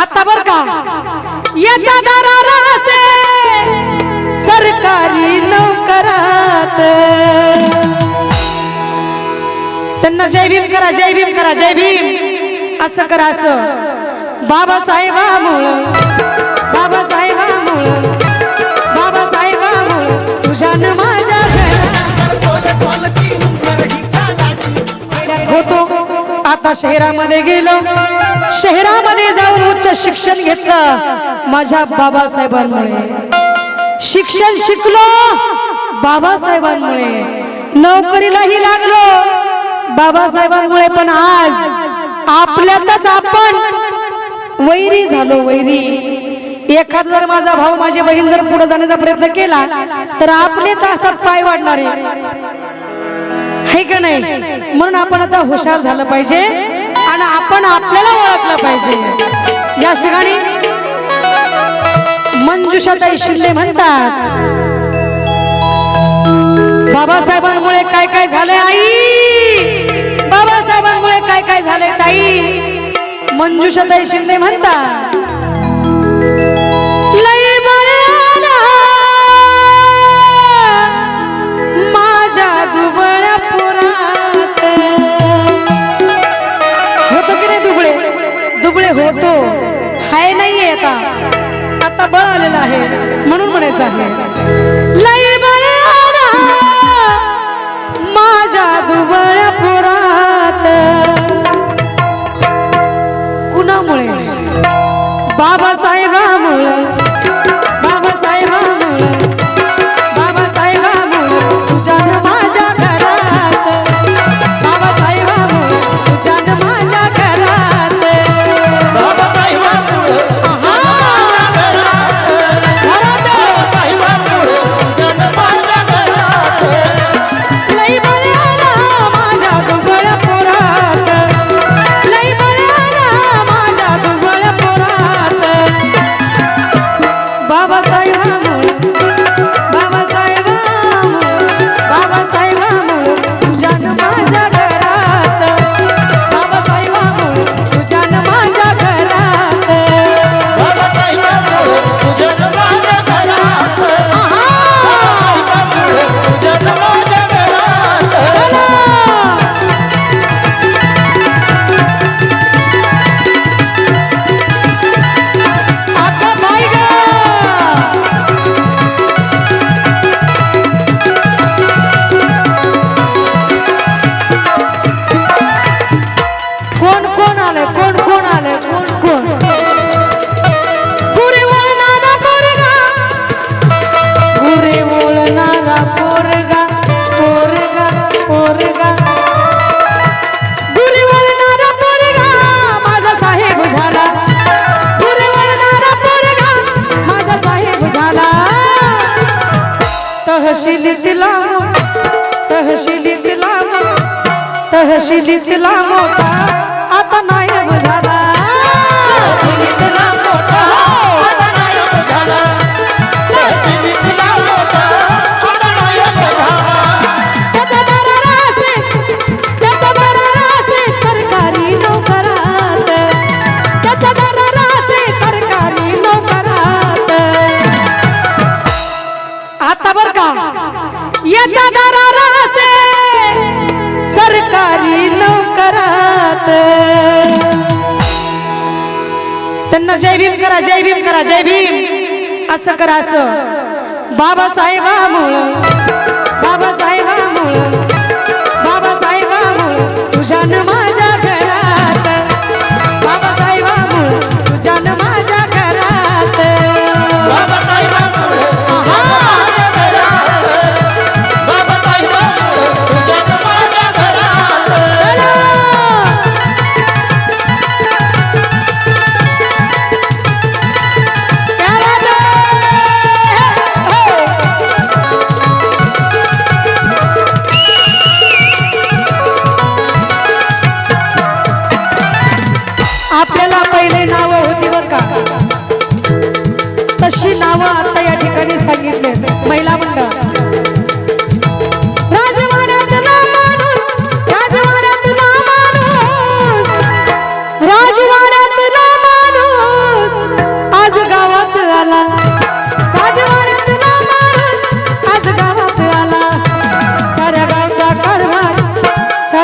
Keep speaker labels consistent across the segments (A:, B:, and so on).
A: आता बर का? येता दरारासे सरकारी नोकरात. त्यांना जय भीम करा जय भीम करा जय भीम. असं करा असं. बाबासाहेबामुळं बाबासाहेबामुळं आता शहरामध्ये गेलो. शहरामध्ये जाऊन उच्च शिक्षण घेतलं. माझ्या बाबासाहेबांमुळे. शिक्षण शिकलो बाबासाहेबांमुळे. नोकरीलाही लागलो. बाबासाहेबांमुळे पण आज आपल्यातच आपण वैरी झालो वैरी. एखादा जर माझा भाऊ माझी बहीण जर पुढे जाण्याचा प्रयत्न केला तर आपलेच असतात पाय वाढणारे. आहे का नाही? म्हणून आपण आता हुशार झालं पाहिजे आणि आपण आपल्याला ओळखलं पाहिजे. या ठिकाणी मंजुषाताई शिंदे म्हणतात बाबासाहेबांमुळे काय काय झालंय आई? बाबासाहेबांमुळे काय काय झालंय ताई? मंजुषाताई शिंदे म्हणतात आता बळ आलेलं आहे म्हणून म्हणायचं आहे. लई बळ माझ्या दुबळ्या पुरात. कुणामुळे? बाबासाहेबामुळे. তহসিলি দিলাম তহসিলি দিলাম তহসিলি দিলাম আতা নায়ব याचा दरारा असे सरकारी नोकरात। त्यांना जय भीम करा जय भीम करा जय भीम. असं करा असं. बाबासाहेबामुळं बाबासाहेबामुळं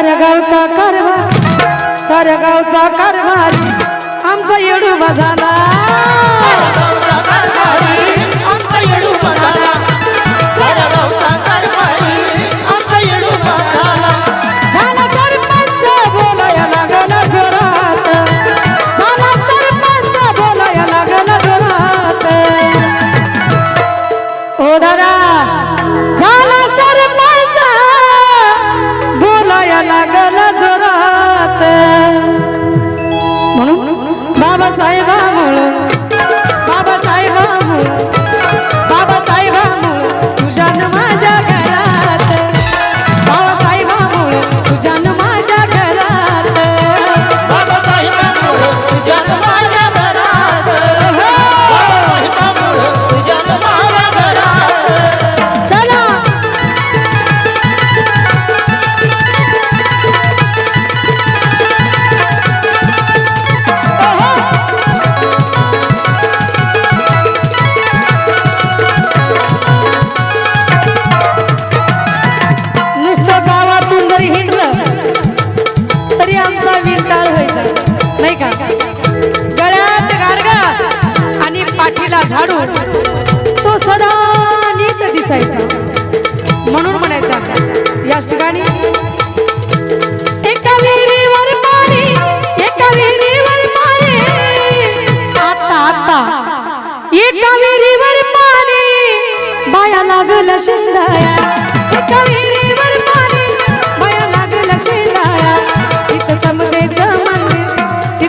A: साऱ्या गावचा कारभार
B: साऱ्या गावचा कारभार आमचा येडू झाला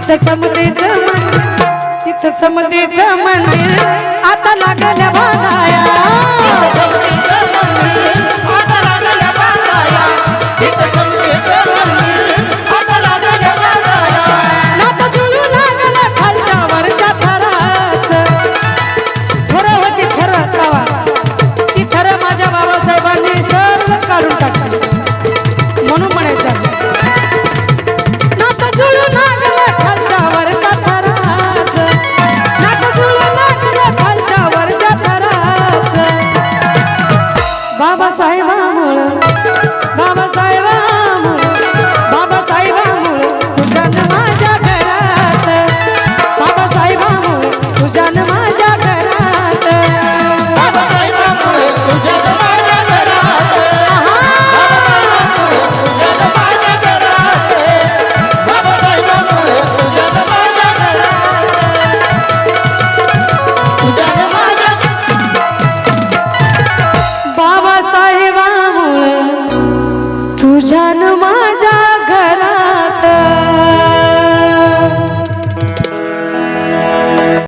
A: तिथं समतेचं मंदिर तिथं समतेचं मंदिर आता लागल्या बाधाया.